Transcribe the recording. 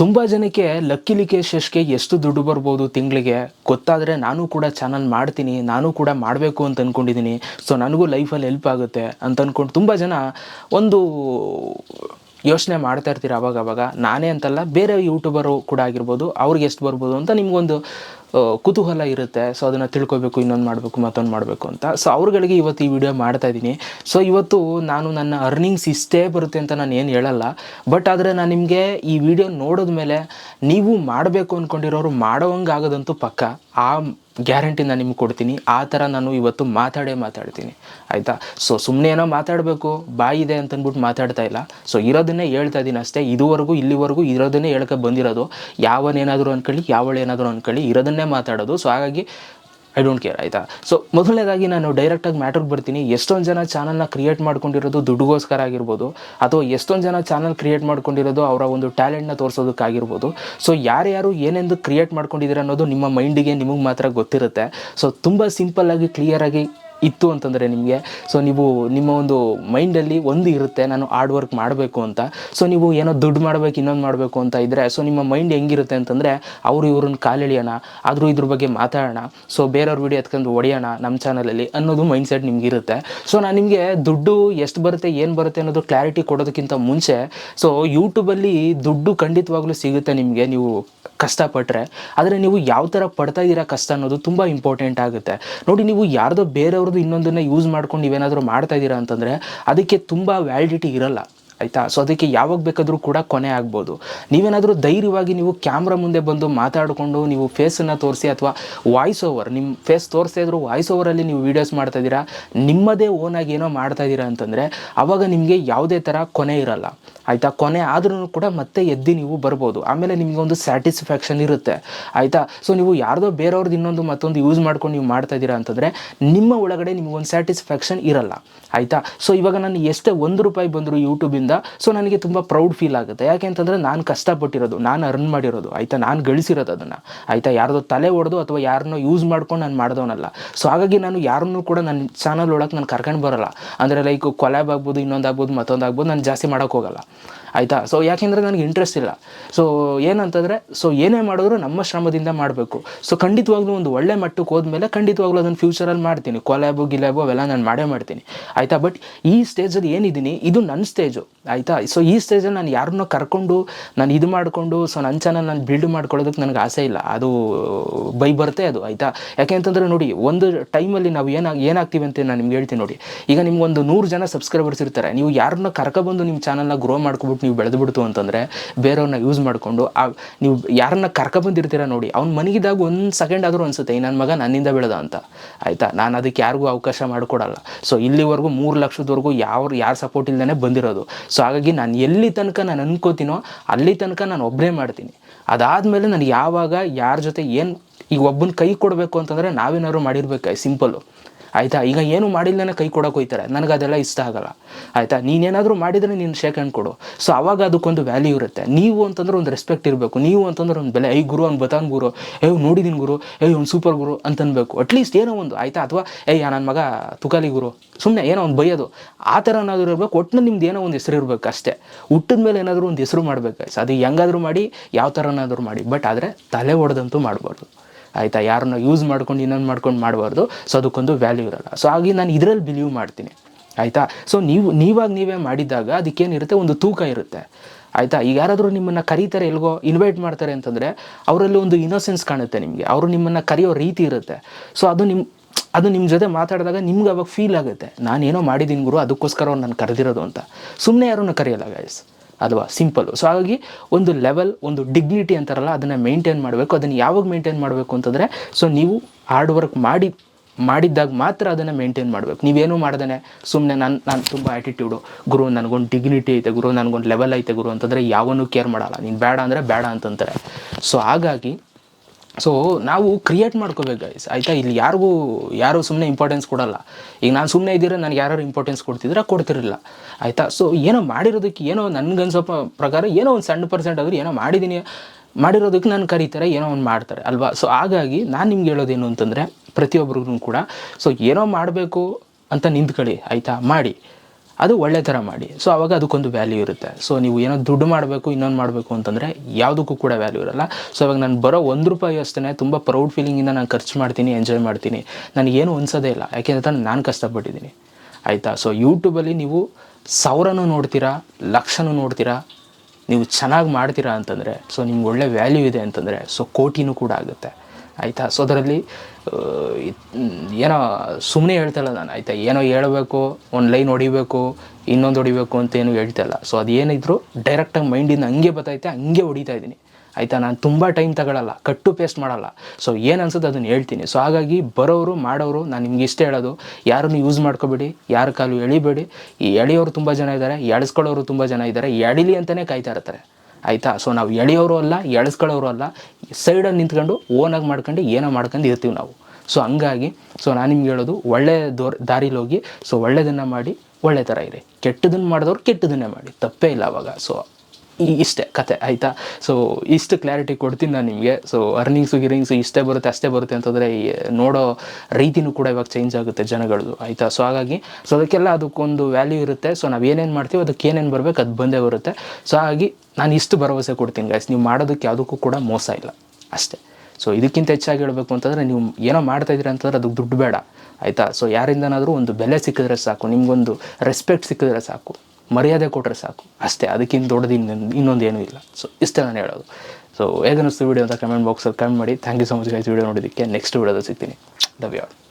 ತುಂಬ ಜನಕ್ಕೆ ಲಕ್ಕಿ ಲಿಕೇಶ್ ಯಶ್ಗೆ ಎಷ್ಟು ದುಡ್ಡು ಬರ್ಬೋದು ತಿಂಗಳಿಗೆ ಗೊತ್ತಾದರೆ ನಾನು ಕೂಡ ಚಾನಲ್ ಮಾಡ್ತೀನಿ, ನಾನು ಕೂಡ ಮಾಡಬೇಕು ಅಂತ ಅಂದ್ಕೊಂಡಿದ್ದೀನಿ ಸೊ ನನಗೂ ಲೈಫಲ್ಲಿ ಹೆಲ್ಪ್ ಆಗುತ್ತೆ ಅಂತ ಅಂದ್ಕೊಂಡು ತುಂಬ ಜನ ಒಂದು ಯೋಚನೆ ಮಾಡ್ತಾ ಇರ್ತೀರ ಅವಾಗ ಅವಾಗ. ನಾನೇ ಅಂತಲ್ಲ, ಬೇರೆ ಯೂಟ್ಯೂಬರು ಕೂಡ ಆಗಿರ್ಬೋದು, ಅವ್ರಿಗೆ ಎಷ್ಟು ಬರ್ಬೋದು ಅಂತ ನಿಮಗೊಂದು ಕುತೂಹಲ ಇರುತ್ತೆ. ಸೊ ಅದನ್ನು ತಿಳ್ಕೊಬೇಕು, ಇನ್ನೊಂದು ಮಾಡಬೇಕು, ಮತ್ತೊಂದು ಮಾಡಬೇಕು ಅಂತ. ಸೊ ಅವ್ರುಗಳಿಗೆ ಇವತ್ತು ಈ ವಿಡಿಯೋ ಮಾಡ್ತಾ ಇದ್ದೀನಿ. ಸೊ ಇವತ್ತು ನಾನು ನನ್ನ ಅರ್ನಿಂಗ್ಸ್ ಇಷ್ಟೇ ಬರುತ್ತೆ ಅಂತ ನಾನು ಏನು ಹೇಳಲ್ಲ. ಬಟ್ ಆದರೆ ನಾನು ನಿಮಗೆ ಈ ವಿಡಿಯೋ ನೋಡಿದ ಮೇಲೆ ನೀವು ಮಾಡಬೇಕು ಅಂದ್ಕೊಂಡಿರೋರು ಮಾಡೋವಂಗೆ ಆಗೋದಂತೂ ಪಕ್ಕ. ಆ ಗ್ಯಾರಂಟಿ ನಾನು ನಿಮ್ಗೆ ಕೊಡ್ತೀನಿ. ಆ ಥರ ನಾನು ಇವತ್ತು ಮಾತಾಡೇ ಮಾತಾಡ್ತೀನಿ. ಆಯಿತಾ? ಸೊ ಸುಮ್ಮನೆ ಏನೋ ಮಾತಾಡಬೇಕು. ಬಾಯಿದೆ ಅಂತಂದ್ಬಿಟ್ಟು ಮಾತಾಡ್ತಾ ಇಲ್ಲ. ಸೊ ಇರೋದನ್ನೇ ಹೇಳ್ತಾ ಇದ್ದೀನಿ ಅಷ್ಟೇ. ಇದುವರೆಗೂ, ಇಲ್ಲಿವರೆಗೂ ಇರೋದನ್ನೇ ಹೇಳ್ಕೊ ಬಂದಿರೋದು. ಯಾವನೇನಾದರೂ ಅಂದ್ಕೊಳ್ಳಿ ಯಾವಳೇನಾದರೂ ಅನ್ಕೊಳ್ಳಿ. ಇರೋದನ್ನೇ ಮಾತಾಡೋದು. ಸೊ ಹಾಗಾಗಿ ಐ ಡೋಂಟ್ ಕೇರ್ ಆಯಿತಾ? ಸೊ ಮೊದಲನೇದಾಗಿ ನಾನು ಡೈರೆಕ್ಟಾಗಿ ಮ್ಯಾಟ್ರಿಗೆ ಬರ್ತೀನಿ. ಎಷ್ಟೊಂದು ಜನ ಚಾನಲ್ನ ಕ್ರಿಯೇಟ್ ಮಾಡ್ಕೊಂಡಿರೋದು ದುಡ್ಡುಗೋಸ್ಕರ ಆಗಿರ್ಬೋದು, ಅಥವಾ ಎಷ್ಟೊಂದು ಜನ ಚಾನಲ್ ಕ್ರಿಯೇಟ್ ಮಾಡ್ಕೊಂಡಿರೋದು ಅವರ ಒಂದು ಟ್ಯಾಲೆಂಟ್ನ ತೋರಿಸೋದಕ್ಕಾಗಿರ್ಬೋದು. ಸೊ ಯಾರ್ಯಾರು ಏನೆಂದು ಕ್ರಿಯೇಟ್ ಮಾಡ್ಕೊಂಡಿದ್ದೀರ ಅನ್ನೋದು ನಿಮ್ಮ ಮೈಂಡಿಗೆ ನಿಮಗೆ ಮಾತ್ರ ಗೊತ್ತಿರುತ್ತೆ. ಸೊ ತುಂಬ ಸಿಂಪಲ್ಲಾಗಿ ಕ್ಲಿಯರಾಗಿ ಇತ್ತು ಅಂತಂದರೆ ನಿಮಗೆ. ಸೊ ನೀವು ನಿಮ್ಮ ಒಂದು ಮೈಂಡಲ್ಲಿ ಒಂದು ಇರುತ್ತೆ, ನಾನು ಹಾರ್ಡ್ ವರ್ಕ್ ಮಾಡಬೇಕು ಅಂತ. ಸೊ ನೀವು ಏನೋ ದುಡ್ಡು ಮಾಡಬೇಕು, ಇನ್ನೊಂದು ಮಾಡಬೇಕು ಅಂತ ಇದ್ದರೆ ಸೊ ನಿಮ್ಮ ಮೈಂಡ್ ಹೆಂಗಿರುತ್ತೆ ಅಂತಂದರೆ, ಅವರು ಇವ್ರನ್ನ ಕಾಲೆಳಿಯೋಣ ಆದರೂ ಇದ್ರ ಬಗ್ಗೆ ಮಾತಾಡೋಣ ಸೊ ಬೇರೆಯವ್ರ ವಿಡಿಯೋ ಎತ್ಕೊಂಡು ಹೊಡೆಯೋಣ ನಮ್ಮ ಚಾನಲಲ್ಲಿ ಅನ್ನೋದು ಮೈಂಡ್ ಸೆಟ್ ನಿಮ್ಗೆ ಇರುತ್ತೆ ಸೊ ನಾನು ನಿಮಗೆ ದುಡ್ಡು ಎಷ್ಟು ಬರುತ್ತೆ, ಏನು ಬರುತ್ತೆ ಅನ್ನೋದು ಕ್ಲಾರಿಟಿ ಕೊಡೋದಕ್ಕಿಂತ ಮುಂಚೆ ಸೊ ಯೂಟ್ಯೂಬಲ್ಲಿ ದುಡ್ಡು ಖಂಡಿತವಾಗ್ಲೂ ಸಿಗುತ್ತೆ ನಿಮಗೆ. ನೀವು ಕಷ್ಟಪಟ್ಟರೆ ಆದರೆ ನೀವು ಯಾವ ಥರ ಪಡ್ತಾ ಇದ್ದೀರಾ ಕಷ್ಟ ಅನ್ನೋದು ತುಂಬ ಇಂಪಾರ್ಟೆಂಟ್ ಆಗುತ್ತೆ. ನೋಡಿ, ನೀವು ಯಾರ್ದೋ ಬೇರೆಯವ್ರದ್ದು ಇನ್ನೊಂದನ್ನು ಯೂಸ್ ಮಾಡ್ಕೊಂಡು ನೀವೇನಾದರೂ ಮಾಡ್ತಾ ಇದ್ದೀರಾ ಅಂತಂದರೆ, ಅದಕ್ಕೆ ತುಂಬ ವ್ಯಾಲಿಡಿಟಿ ಇರಲ್ಲ. ಆಯಿತಾ? ಸೊ ಅದಕ್ಕೆ ಯಾವಾಗ ಬೇಕಾದರೂ ಕೂಡ ಕೊನೆ ಆಗ್ಬೋದು. ನೀವೇನಾದರೂ ಧೈರ್ಯವಾಗಿ ನೀವು ಕ್ಯಾಮ್ರಾ ಮುಂದೆ ಬಂದು ಮಾತಾಡಿಕೊಂಡು ನೀವು ಫೇಸನ್ನು ತೋರಿಸಿ ಅಥವಾ ವಾಯ್ಸ್ ಓವರ್ ನಿಮ್ಮ ಫೇಸ್ ತೋರಿಸ್ತಾ ಇದ್ರು ವಾಯ್ಸ್ ಓವರಲ್ಲಿ ನೀವು ವೀಡಿಯೋಸ್ ಮಾಡ್ತಾ ಇದ್ದೀರಾ? ನಿಮ್ಮದೇ ಓನಾಗಿ ಏನೋ ಮಾಡ್ತಾ ಇದ್ದೀರಾ ಅಂತಂದರೆ ಆವಾಗ ನಿಮಗೆ ಯಾವುದೇ ಥರ ಕೊನೆ ಇರಲ್ಲ. ಆಯಿತಾ? ಕೊನೆ ಆದ್ರೂ ಕೂಡ ಮತ್ತೆ ಎದ್ದು ನೀವು ಬರ್ಬೋದು. ಆಮೇಲೆ ನಿಮಗೆ ಒಂದು ಸ್ಯಾಟಿಸ್ಫ್ಯಾಕ್ಷನ್ ಇರುತ್ತೆ. ಆಯಿತಾ? ಸೊ ನೀವು ಯಾರ್ದೋ ಬೇರೆಯವ್ರದ್ದು ಇನ್ನೊಂದು ಮತ್ತೊಂದು ಯೂಸ್ ಮಾಡ್ಕೊಂಡು ನೀವು ಮಾಡ್ತಾ ಇದ್ದೀರಾ ಅಂತಂದರೆ ನಿಮ್ಮ ಒಳಗಡೆ ನಿಮಗೊಂದು ಸ್ಯಾಟಿಸ್ಫ್ಯಾಕ್ಷನ್ ಇರಲ್ಲ. ಆಯಿತಾ? ಸೊ ಇವಾಗ ನಾನು ಎಷ್ಟೇ ಒಂದು ರೂಪಾಯಿ ಬಂದರೂ ಯೂಟ್ಯೂಬಿಂದ ಸೊ ನನಗೆ ತುಂಬ ಪ್ರೌಡ್ ಫೀಲ್ ಆಗುತ್ತೆ. ಯಾಕೆ ಅಂತಂದರೆ ನಾನು ಕಷ್ಟಪಟ್ಟಿರೋದು, ನಾನು ಅರ್ನ್ ಮಾಡಿರೋದು, ಆಯಿತಾ? ನಾನು ಗಳಿಸಿರೋದು ಅದನ್ನು. ಆಯಿತಾ? ಯಾರ್ದೋ ತಲೆ ಹೊಡೆದು ಅಥವಾ ಯಾರನ್ನೋ ಯೂಸ್ ಮಾಡ್ಕೊಂಡು ನಾನು ಮಾಡಿದವನಲ್ಲ. ಸೊ ಹಾಗಾಗಿ ನಾನು ಯಾರನ್ನೂ ಕೂಡ ನನ್ನ ಚಾನಲ್ ಒಳಗೆ ನಾನು ಕರ್ಕೊಂಡು ಬರೋಲ್ಲ. ಅಂದರೆ ಲೈಕ್ ಕೊಲ್ಯಾಬ್ ಆಗ್ಬೋದು, ಇನ್ನೊಂದು ಆಗ್ಬೋದು, ಮತ್ತೊಂದು ಆಗ್ಬೋದು, ನಾನು ಜಾಸ್ತಿ ಮಾಡೋಕ್ಕೆ ಹೋಗಲ್ಲ. ಆಯಿತಾ? ಸೊ ಯಾಕೆಂದರೆ ನನಗೆ ಇಂಟ್ರೆಸ್ಟ್ ಇಲ್ಲ. ಸೊ ಏನಂತಂದರೆ ಸೊ ಏನೇ ಮಾಡಿದ್ರು ನಮ್ಮ ಶ್ರಮದಿಂದ ಮಾಡಬೇಕು. ಸೊ ಖಂಡಿತವಾಗ್ಲೂ ಒಂದು ಒಳ್ಳೆ ಮಟ್ಟಕ್ಕೆ ಹೋದ್ಮೇಲೆ ಖಂಡಿತವಾಗ್ಲೂ ಅದನ್ನು ಫ್ಯೂಚರಲ್ಲಿ ಮಾಡ್ತೀನಿ. ಕೊಲ್ಯಾಬು ಗಿಲ್ಯಾಬು ಅವೆಲ್ಲ ನಾನು ಮಾಡೇ ಮಾಡ್ತೀನಿ. ಆಯಿತಾ? ಬಟ್ ಈ ಸ್ಟೇಜಲ್ಲಿ ಏನಿದ್ದೀನಿ, ಇದು ನನ್ನ ಸ್ಟೇಜು ಆಯಿತಾ? ಸೊ ಈ ಸ್ಟೇಜಲ್ಲಿ ನಾನು ಯಾರನ್ನ ಕರ್ಕೊಂಡು, ನಾನು ಇದು ಮಾಡಿಕೊಂಡು ಸೊ ನನ್ನ ಚಾನಲ್ ನಾನು ಬಿಲ್ಡ್ ಮಾಡ್ಕೊಳ್ಳೋದಕ್ಕೆ ನನಗೆ ಆಸೆ ಇಲ್ಲ. ಅದು ಬೈ ಬರುತ್ತೆ ಅದು, ಆಯಿತಾ? ಯಾಕೆ ಅಂತಂದರೆ ನೋಡಿ, ಒಂದು ಟೈಮಲ್ಲಿ ನಾವು ಏನಾಗಿ, ಏನಾಗ್ತೀವಿ ಅಂತ ನಾನು ನಿಮ್ಗೆ ಹೇಳ್ತೀನಿ ನೋಡಿ. ಈಗ ನಿಮ್ಗೊಂದು ನೂರು ಜನ ಸಬ್ಸ್ಕ್ರೈಬರ್ಸ್ ಇರ್ತಾರೆ. ನೀವು ಯಾರನ್ನ ಕರ್ಕೊಬಂದು ನಿಮ್ಮ ಚಾನಲ್ನ ಗ್ರೋ ಮಾಡ್ಕೊಬಿಟ್ಟು ನೀವು ಬೆಳೆದ್ಬಿಡ್ತು ಅಂತಂದರೆ ಬೇರೆಯವ್ರನ್ನ ಯೂಸ್ ಮಾಡಿಕೊಂಡು ಆ, ನೀವು ಯಾರನ್ನ ಕರ್ಕೊಬಂದಿರ್ತೀರ ನೋಡಿ, ಅವ್ನು ಮನೆಗಿದಾಗ ಒಂದು ಸೆಕೆಂಡ್ ಆದರೂ ಅನಿಸುತ್ತೆ ಈ ನನ್ನ ಮಗ ನನ್ನಿಂದ ಬೆಳೆದ ಅಂತ. ಆಯಿತಾ? ನಾನು ಅದಕ್ಕೆ ಯಾರಿಗೂ ಅವಕಾಶ ಮಾಡಿಕೊಡಲ್ಲ. ಸೊ ಇಲ್ಲಿವರೆಗೂ ಮೂರು ಲಕ್ಷದವರೆಗೂ ಯಾವ ಯಾರು ಸಪೋರ್ಟ್ ಇಲ್ಲದೇ ಬಂದಿರೋದು. ಸೊ ಹಾಗಾಗಿ ನಾನು ಎಲ್ಲಿ ತನಕ ನಾನು ಅನ್ಕೋತೀನೋ, ಅಲ್ಲಿ ತನಕ ನಾನು ಒಬ್ಬನೇ ಮಾಡ್ತೀನಿ. ಅದಾದಮೇಲೆ ನಾನು ಯಾವಾಗ, ಯಾರ ಜೊತೆ ಏನು ಈಗ ಒಬ್ಬನ ಕೈ ಕೊಡಬೇಕು ಅಂತಂದರೆ ನಾವೇನಾದ್ರು ಮಾಡಿರ್ಬೇಕು? ಸಿಂಪಲ್ಲು ಆಯಿತಾ? ಈಗ ಏನು ಮಾಡಿಲ್ಲೇ ಕೈ ಕೊಡೋಕೆ ಹೋಯ್ತಾರೆ. ನನಗೆ ಅದೆಲ್ಲ ಇಷ್ಟ ಆಗಲ್ಲ. ಆಯಿತಾ? ನೀನೇನಾದರೂ ಮಾಡಿದರೆ ನೀನು ಶೇಕ್ ಹ್ಯಾಂಡ್ ಕೊಡು. ಸೊ ಅವಾಗ ಅದಕ್ಕೊಂದು ವ್ಯಾಲ್ಯೂ ಇರುತ್ತೆ. ನೀವು ಅಂತಂದ್ರೆ ಒಂದು ರೆಸ್ಪೆಕ್ಟ್ ಇರಬೇಕು. ನೀವು ಅಂತಂದ್ರೆ ಒಂದು ಬೆಲೆ ಐ ಗುರು ಅವ್ನು ಬತಾನ್ ಗುರು. ಏ ನೋಡಿದ್ದೀನಿ ಗುರು. ಏ ಅವ್ನು ಸೂಪರ್ ಗುರು ಅಂತನ್ಬೇಕು. ಅಟ್ಲೀಸ್ಟ್ ಏನೋ ಒಂದು, ಆಯಿತಾ? ಅಥವಾ, ಏಯ್ ನನ್ನ ಮಗ ತುಕಾಲಿ ಗುರು. ಸುಮ್ಮನೆ ಏನೋ ಒಂದು ಬೈಯೋದು. ಆ ಥರ ಏನಾದರೂ ಇರಬೇಕು. ಒಟ್ಟು ನಿಮ್ದು ಏನೋ ಒಂದು ಹೆಸರು ಇರಬೇಕು ಅಷ್ಟೇ. ಹುಟ್ಟಿದ ಮೇಲೆ ಏನಾದರೂ ಒಂದು ಹೆಸರು ಮಾಡಬೇಕು. ಅದು ಹೆಂಗಾದರೂ ಮಾಡಿ, ಯಾವ ಥರನಾದರೂ ಮಾಡಿ. ಬಟ್ ಆದರೆ ತಲೆ ಒಡೆದಂತೂ ಮಾಡಬಾರ್ದು. ಆಯಿತಾ? ಯಾರನ್ನ ಯೂಸ್ ಮಾಡ್ಕೊಂಡು ಇನ್ನೊಂದು ಮಾಡ್ಕೊಂಡು ಮಾಡಬಾರ್ದು. ಸೊ ಅದಕ್ಕೊಂದು ವ್ಯಾಲ್ಯೂ ಇರಲ್ಲ. ಸೊ ಹಾಗೆ ನಾನು ಇದರಲ್ಲಿ ಬಿಲೀವ್ ಮಾಡ್ತೀನಿ. ಆಯಿತಾ? ಸೊ ನೀವು, ನೀವಾಗ ನೀವೇ ಮಾಡಿದಾಗ ಅದಕ್ಕೇನಿರುತ್ತೆ? ಒಂದು ತೂಕ ಇರುತ್ತೆ. ಆಯಿತಾ? ಈಗ ಯಾರಾದರೂ ನಿಮ್ಮನ್ನು ಕರೀತಾರೆ, ಎಲ್ಗೋ ಇನ್ವೈಟ್ ಮಾಡ್ತಾರೆ ಅಂತಂದರೆ ಅವರಲ್ಲಿ ಒಂದು ಇನ್ನೋಸೆನ್ಸ್ ಕಾಣುತ್ತೆ ನಿಮಗೆ. ಅವರು ನಿಮ್ಮನ್ನು ಕರೆಯೋ ರೀತಿ ಇರುತ್ತೆ. ಸೊ ಅದು ನಿಮ್ಮ ಅದು ನಿಮ್ಮ ಜೊತೆ ಮಾತಾಡಿದಾಗ ನಿಮ್ಗೆ ಅವಾಗ ಫೀಲ್ ಆಗುತ್ತೆ. ನಾನೇನೋ ಮಾಡಿದ್ದೀನಿ ಗುರು, ಅದಕ್ಕೋಸ್ಕರ ಅವ್ರು ನಾನು ಕರೆದಿರೋದು ಅಂತ. ಸುಮ್ಮನೆ ಯಾರನ್ನು ಕರೆಯಲ್ಲ ಗೈಸ್ ಅಲ್ವಾ? ಸಿಂಪಲ್ಲು ಸೊ ಹಾಗಾಗಿ ಒಂದು ಲೆವೆಲ್ ಒಂದು ಡಿಗ್ನಿಟಿ ಅಂತಾರಲ್ಲ, ಅದನ್ನು ಮೇಂಟೈನ್ ಮಾಡಬೇಕು. ಅದನ್ನು ಯಾವಾಗ ಮೇಂಟೈನ್ ಮಾಡಬೇಕು ಅಂತಂದರೆ ಸೊ ನೀವು ಹಾರ್ಡ್ ವರ್ಕ್ ಮಾಡಿ, ಮಾಡಿದ್ದಾಗ ಮಾತ್ರ ಅದನ್ನು ಮೇಂಟೈನ್ ಮಾಡಬೇಕು. ನೀವೇನು ಮಾಡ್ದೇ ಸುಮ್ಮನೆ ನಾನು ನಾನು ತುಂಬ ಆ್ಯಟಿಟ್ಯೂಡು ಗುರು, ನನಗೊಂದು ಡಿಗ್ನಿಟಿ ಐತೆ ಗುರು, ನನಗೊಂದು ಲೆವೆಲ್ ಐತೆ ಗುರು ಅಂತಂದರೆ ಯಾವನ್ನೂ ಕೇರ್ ಮಾಡಲ್ಲ. ನೀನು ಬೇಡ ಅಂದರೆ ಬೇಡ ಅಂತಂತಾರೆ. ಸೊ ಹಾಗಾಗಿ ಸೊ ನಾವು ಕ್ರಿಯೇಟ್ ಮಾಡ್ಕೋಬೇಕು ಗೈಸ್ ಆಯಿತಾ? ಇಲ್ಲಿ ಯಾರಿಗೂ, ಯಾರು ಸುಮ್ಮನೆ ಇಂಪಾರ್ಟೆನ್ಸ್ ಕೊಡಲ್ಲ. ಈಗ ನಾನು ಸುಮ್ಮನೆ ಇದ್ದೀರಾ, ನನಗೆ ಯಾರು ಇಂಪಾರ್ಟೆನ್ಸ್ ಕೊಡ್ತಿದ್ರೆ ಕೊಡ್ತಿರಲಿಲ್ಲ. ಆಯಿತಾ? ಸೊ ಏನೋ ಮಾಡಿರೋದಕ್ಕೆ ಏನೋ ನನಗೆ ಸ್ವಲ್ಪ ಪ್ರಕಾರ ಏನೋ ಒಂದು ಸಣ್ಣ ಪರ್ಸೆಂಟ್ ಆದರೂ ಏನೋ ಮಾಡಿದ್ದೀನಿ ಮಾಡಿರೋದಕ್ಕೆ ನಾನು ಕರೀತಾರೆ, ಏನೋ ಒಂದು ಮಾಡ್ತಾರೆ, ಅಲ್ವಾ? ಸೊ ಹಾಗಾಗಿ ನಾನು ನಿಮ್ಗೆ ಹೇಳೋದೇನು ಅಂತಂದರೆ ಪ್ರತಿಯೊಬ್ಬರಿಗೂ ಕೂಡ ಸೊ ಏನೋ ಮಾಡಬೇಕು ಅಂತ ನಿಂತ್ಕೊಳ್ಳಿ, ಆಯಿತಾ? ಮಾಡಿ. ಅದು ಒಳ್ಳೆ ಥರ ಮಾಡಿ. ಸೊ ಅವಾಗ ಅದಕ್ಕೊಂದು ವ್ಯಾಲ್ಯೂ ಇರುತ್ತೆ. ಸೊ ನೀವು ಏನೋ ದುಡ್ಡು ಮಾಡಬೇಕು, ಇನ್ನೊಂದು ಮಾಡಬೇಕು ಅಂತಂದರೆ ಯಾವುದಕ್ಕೂ ಕೂಡ ವ್ಯಾಲ್ಯೂ ಇರಲ್ಲ. ಸೊ ಅವಾಗ ನಾನು ಬರೋ ಒಂದು ರೂಪಾಯಿ ಅಷ್ಟೇ ತುಂಬ ಪ್ರೌಡ್ ಫೀಲಿಂಗಿಂದ ನಾನು ಖರ್ಚು ಮಾಡ್ತೀನಿ ಎಂಜಾಯ್ ಮಾಡ್ತೀನಿ. ನನಗೇನು ಅನ್ಸೋದೇ ಇಲ್ಲ. ಯಾಕೆಂದ್ರೆ ನಾನು ಕಷ್ಟಪಟ್ಟಿದ್ದೀನಿ. ಆಯಿತಾ? ಸೊ ಯೂಟ್ಯೂಬಲ್ಲಿ ನೀವು ಸಾವಿರನೂ ನೋಡ್ತೀರಾ, ಲಕ್ಷನೂ ನೋಡ್ತೀರಾ, ನೀವು ಚೆನ್ನಾಗಿ ಮಾಡ್ತೀರಾ ಅಂತಂದರೆ ಸೊ ನಿಮ್ಗೆ ಒಳ್ಳೆ ವ್ಯಾಲ್ಯೂ ಇದೆ ಅಂತಂದರೆ ಸೊ ಕೋಟಿನೂ ಕೂಡ ಆಗುತ್ತೆ. ಆಯಿತಾ? ಸೊ ಅದರಲ್ಲಿ ಏನೋ ಸುಮ್ಮನೆ ಹೇಳ್ತಾಯಿಲ್ಲ ನಾನು. ಆಯಿತಾ? ಏನೋ ಹೇಳಬೇಕು, ಒಂದು ಲೈನ್ ಹೊಡಿಬೇಕು, ಇನ್ನೊಂದು ಹೊಡಿಬೇಕು ಅಂತ ಏನು ಹೇಳ್ತಾಯಿಲ್ಲ. ಸೊ ಅದೇನಿದ್ರು ಡೈರೆಕ್ಟಾಗಿ ಮೈಂಡಿಂದ ಹಂಗೆ ಬರ್ತೈತೆ ಹಂಗೆ ಹೊಡಿತಾ ಇದ್ದೀನಿ. ಆಯಿತಾ? ನಾನು ತುಂಬ ಟೈಮ್ ತಗೊಳ್ಳಲ್ಲ ಕಟ್ಟು ಪೇಸ್ಟ್ ಮಾಡಲ್ಲ. ಸೊ ಏನು ಅನ್ಸುತ್ತೆ ಅದನ್ನು ಹೇಳ್ತೀನಿ. ಸೊ ಹಾಗಾಗಿ ಬರೋರು ಮಾಡೋರು ನಾನು ನಿಮ್ಗೆ ಇಷ್ಟ ಹೇಳೋದು, ಯಾರನ್ನು ಯೂಸ್ ಮಾಡ್ಕೋಬೇಡಿ, ಯಾರ ಕಾಲು ಎಳಿಬೇಡಿ. ಈ ಎಳೆಯೋರು ತುಂಬ ಜನ ಇದ್ದಾರೆ, ಎಳಿಸ್ಕೊಳ್ಳೋರು ತುಂಬ ಜನ ಇದ್ದಾರೆ, ಎಳಿಲಿ ಅಂತಲೇ ಕಾಯ್ತಾ ಇರ್ತಾರೆ. ಆಯಿತಾ? ಸೊ ನಾವು ಎಳೆಯೋರು ಅಲ್ಲ, ಎಳ್ಸ್ಕೊಳ್ಳೋರು ಅಲ್ಲ ಸೈಡಲ್ಲಿ ನಿಂತ್ಕೊಂಡು ಓನಾಗಿ ಮಾಡ್ಕೊಂಡು, ಏನೋ ಮಾಡ್ಕೊಂಡು ಇರ್ತೀವಿ ನಾವು. ಸೊ ಹಂಗಾಗಿ ಸೊ ನಾನು ನಿಮ್ಗೆ ಹೇಳೋದು ಒಳ್ಳೆಯ ದೋರ್, ದಾರಿಲಿ ಹೋಗಿ ಸೊ ಒಳ್ಳೆಯದನ್ನು ಮಾಡಿ, ಒಳ್ಳೆ ಥರ ಇರಿ. ಕೆಟ್ಟದನ್ನು ಮಾಡಿದವ್ರು ಕೆಟ್ಟದನ್ನೇ ಮಾಡಿ. ತಪ್ಪೇ ಇಲ್ಲ ಅವಾಗ. ಸೊ ಇಷ್ಟೇ ಕತೆ, ಆಯಿತಾ? ಸೊ ಇಷ್ಟು ಕ್ಲಾರಿಟಿ ಕೊಡ್ತೀನಿ ನಾನು ನಿಮಗೆ. ಸೊ ಅರ್ನಿಂಗ್ಸು ಗಿರ್ನಿಂಗ್ಸು ಇಷ್ಟೇ ಬರುತ್ತೆ, ಅಷ್ಟೇ ಬರುತ್ತೆ ಅಂತಂದರೆ ನೋಡೋ ರೀತಿನೂ ಕೂಡ ಇವಾಗ ಚೇಂಜ್ ಆಗುತ್ತೆ ಜನಗಳದು, ಆಯಿತಾ? ಸೊ ಹಾಗಾಗಿ ಸೊ ಅದಕ್ಕೆಲ್ಲ ಅದಕ್ಕೊಂದು ವ್ಯಾಲ್ಯೂ ಇರುತ್ತೆ. ಸೊ ನಾವು ಏನೇನು ಮಾಡ್ತೀವಿ ಅದಕ್ಕೆ ಏನೇನು ಬರಬೇಕು, ಅದು ಬಂದೇ ಬರುತ್ತೆ. ಸೊ ಹಾಗಾಗಿ, ನಾನು ಇಷ್ಟು ಭರವಸೆ ಕೊಡ್ತೀನಿ ಗೈಸ್ ನೀವು ಮಾಡೋದಕ್ಕೆ ಯಾವುದಕ್ಕೂ ಕೂಡ ಮೋಸ ಇಲ್ಲ, ಅಷ್ಟೇ. ಸೊ ಇದಕ್ಕಿಂತ ಹೆಚ್ಚಾಗಿ ಹೇಳಬೇಕು ಅಂತಂದರೆ, ನೀವು ಏನೋ ಮಾಡ್ತಾ ಇದ್ದೀರಾ ಅಂತಂದ್ರೆ, ಅದಕ್ಕೆ ದುಡ್ಡು ಬೇಡ, ಆಯಿತಾ? ಸೊ ಯಾರಿಂದನಾದರೂ ಒಂದು ಬೆಲೆ ಸಿಕ್ಕಿದ್ರೆ ಸಾಕು, ನಿಮಗೊಂದು ರೆಸ್ಪೆಕ್ಟ್ ಸಿಕ್ಕಿದ್ರೆ ಸಾಕು. ಮರ್ಯಾದೆ ಕೊಟ್ಟರೆ ಸಾಕು. ಅಷ್ಟೇ, ಅದಕ್ಕಿಂತ ದೊಡ್ಡದು ಇನ್ನೊಂದು ಇನ್ನೊಂದು ಏನೂ ಇಲ್ಲ. ಸೊ ಇಷ್ಟೇ ನಾನು ಹೇಳೋದು. ಸೊ ಹೇಗನ್ನಿಸ್ತು ವೀಡಿಯೋ ಅಂತ ಕಮೆಂಟ್ ಬಾಕ್ಸಲ್ಲಿ ಕಮೆಂಟ್ ಮಾಡಿ. Thank you so much guys video ನೋಡಿದ್ದಕ್ಕೆ ನೆಕ್ಸ್ಟ್ ವೀಡಿಯೋದಲ್ಲಿ ಸಿಗ್ತೀನಿ. ಆಲ್